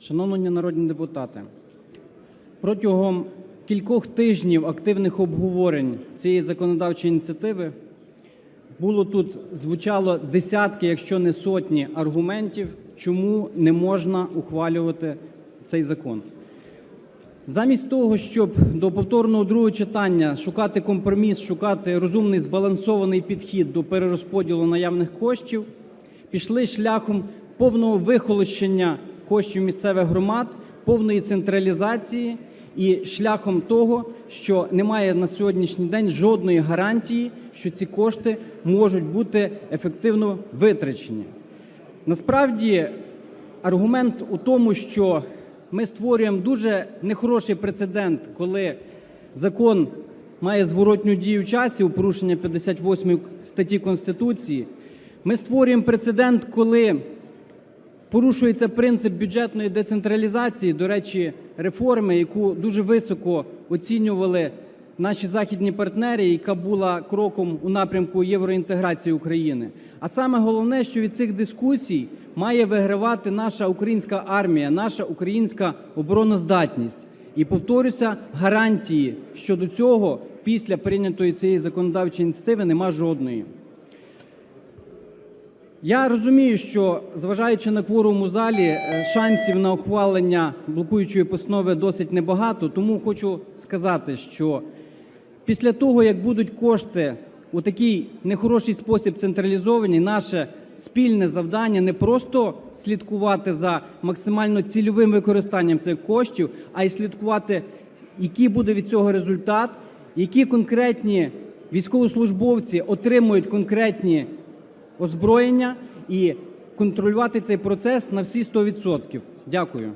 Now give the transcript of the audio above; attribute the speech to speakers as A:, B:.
A: Шановні народні депутати, протягом кількох тижнів активних обговорень цієї законодавчої ініціативи було тут звучало десятки, якщо не сотні аргументів, чому не можна ухвалювати цей закон. Замість того, щоб до повторного другого читання шукати компроміс, шукати розумний збалансований підхід до перерозподілу наявних коштів, пішли шляхом повного вихолощення коштів місцевих громад, повної централізації і шляхом того, що немає на сьогоднішній день жодної гарантії, що ці кошти можуть бути ефективно витрачені. Насправді аргумент у тому, що ми створюємо дуже нехороший прецедент, коли закон має зворотню дію в часі у порушення 58 статті Конституції. Ми створюємо прецедент, коли порушується принцип бюджетної децентралізації, до речі, реформи, яку дуже високо оцінювали наші західні партнери, яка була кроком у напрямку євроінтеграції України. А саме головне, що від цих дискусій має вигравати наша українська армія, наша українська обороноздатність. І повторюся, гарантії щодо цього після прийнятої цієї законодавчої ініціативи нема жодної. Я розумію, що зважаючи на кворум у залі, е, шансів на ухвалення блокуючої постанови досить небагато. Тому хочу сказати, що після того, як будуть кошти у такий нехороший спосіб централізовані, наше спільне завдання не просто слідкувати за максимально цільовим використанням цих коштів, а й слідкувати, який буде від цього результат, які конкретні військовослужбовці отримують конкретні озброєння і контролювати цей процес на всі 100%. Дякую.